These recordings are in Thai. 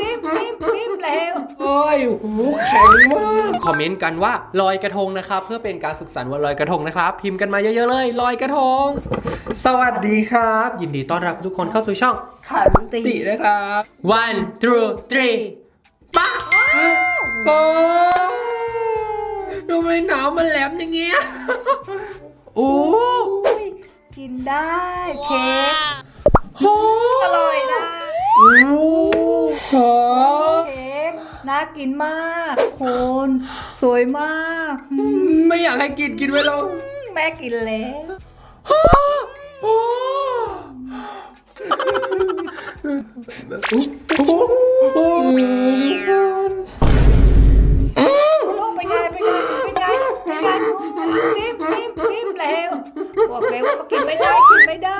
จิ้มจิ้มจิ้มแล้วเอ้ยหูแข็งมากคอมเมนต์กันว่าลอยกระทงนะครับ เพื่อเป็นการสุขสันต์วันลอยกระทงนะครับ พิมพ์กันมาเยอะๆเลยลอยกระทง สวัสดีครับ ยินดีต้อนรับทุกคนเข้าสู่ช่องขันตินะครับ one two three ปั๊บโอ้ทำไมหนาวมันแหลมอย่างเงี้ยโอ้อุ้ยกินได้เค้ก กน่ากินมากคุณสวยมากอืมไม่อยากให้กินกินไว้แล้วแม่กินแล้วโอ้โหลูกไปไงไปไงไปไงไปไงจิ้มจิ้มจิ้มแล้วบอกแล้วว่ากินไม่ได้กินไม่ได้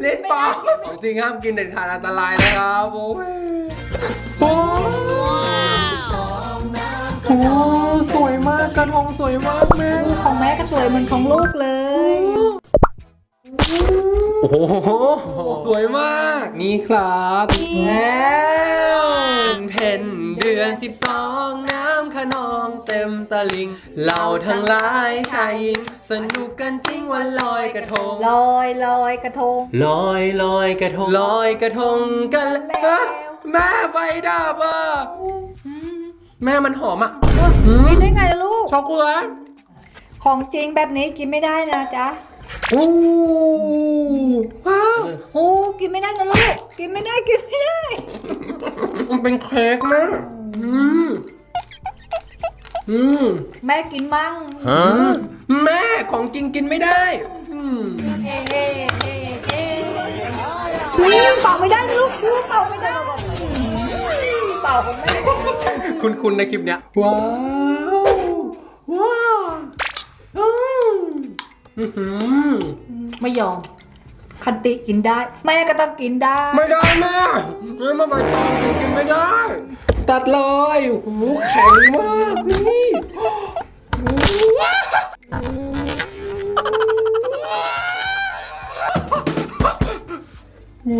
เล่น ปอกของจริงห้ามกินเด็ดขาดอันตรายนะครับโอ้ยโอ้โหสวยมากกระทงสวยมากแม่ของแม่ก็สวยเหมือนของลูกเลยโอ้โห สวยมาก นี่ครับแล้วเพนเดือน12น้ำขนองเต็มตะลิง เราทั้งหลายชายหญิง สนุกกันจริงวันลอยกระทงลอยลอยกระทง ลอยลอยกระทงลอยกระทงกันแล้วฮะแม่ไฟดับอะอืมแม่มันหอมอะกินได้ไงล่ะลูกช็อกโกแลตของจริงแบบนี้กินไม่ได้นะจ๊ะ โอ้ว้าวโอ้กินไม่ได้นะลูกกินไม่ได้กินไม่ได้ มันเป็นเค้กมากอืมอืมแม่กินมั่งแม่ของจริงกินไม่ได้อืมเอ๊ะเอ๊ะเอ๊ะเอ๊ะเป่าไม่ได้นะลูกเป่าไม่ได้เป่าของแม่คุณคุณในคลิปเนี้ยว้าวว้าวอืม อื้อหือไม่ยอม คันติกินได้ แม่ก็ต้องกินได้ ไม่ได้แม่เฮ้ยมาใบตองกินกินไม่ได้ ตัดเลยโอ้โหแข็งมากนี่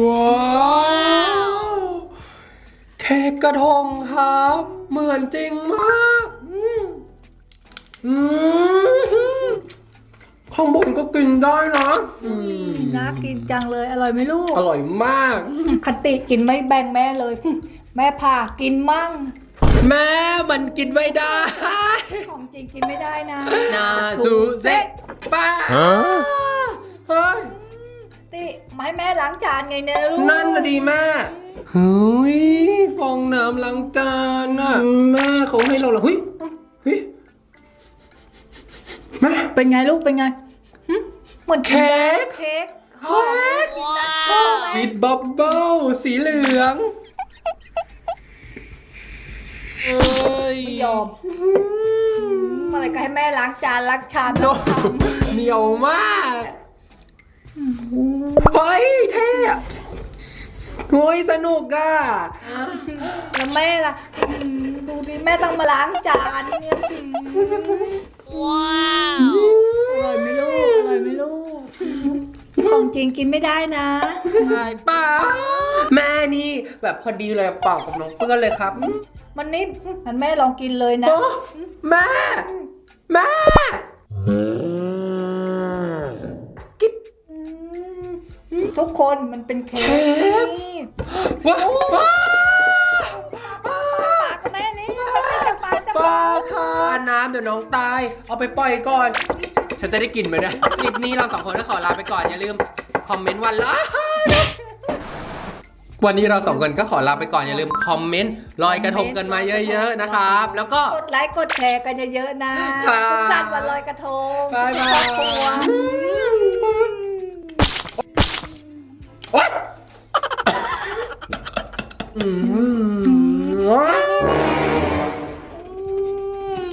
ว้าวเค้กกระทงครับ เหมือนจริงมาก อืมอืม ข้างบนก็กินได้นะอืมน่ากินจังเลยอร่อยไหมลูกอร่อยมากคันติกินไม่แบ่งแม่เลย แม่พากินมั่ง แม่มันกินไม่ได้ของจริงกินไม่ได้นะนาซูเซะป้าเฮ้ยติมาให้แม่ล้างจานไงเนี่ยลูกนั่นน่ะดีแม่เฮ้ยฟองน้ำล้างจานน่ะแม่เขาให้เราเหรอเฮ้ยเฮ้ยแม่เป็นไงลูกเป็นไงหึ เหมือนเค้กเค้กเค้กวิดบับเบิ้ลสีเหลืองเอ้ยไม่ยอมเมื่อไหรก็ให้แม่ล้างจานล้างชามโดเหนียวมากเฮ้ยเท่อะโอ้ยสนุกอะแล้วแม่ล่ะอืมดูดิแม่ต้องมาล้างจานเนี่ยว้า กินไม่ได้นะไงป้าแม่นี่แบบพอดีเลยเปล่ากับน้องเปื้อนเลยครับมันนี่งั้นแม่ลองกินเลยนะ โอ้แม่ แม่ กิ๊บอืมทุกคนมันเป็นเค้เค้กว้าวว้าวปากแม่นี่ปากจะป้าค่ะน้ำเดี๋ยวน้องตาย เอาไปปล่อยก่อน ฉันจะได้กินไหมเนี่ยคลิปนี้เราสองคนก็ขอลาไปก่อนอย่าลืม คอมเมนต์วันละวันนี้เราสองคนก็ขอลาไปก่อนอย่าลืมคอมเมนต์ลอยกระทงกันมาเยอะ ๆนะครับ แล้วก็กดไลค์กดแชร์กันเยอะๆนะครับสุขสันต์วันลอยกระทงบ๊ายบายครอบครัวโอ๊ยอืม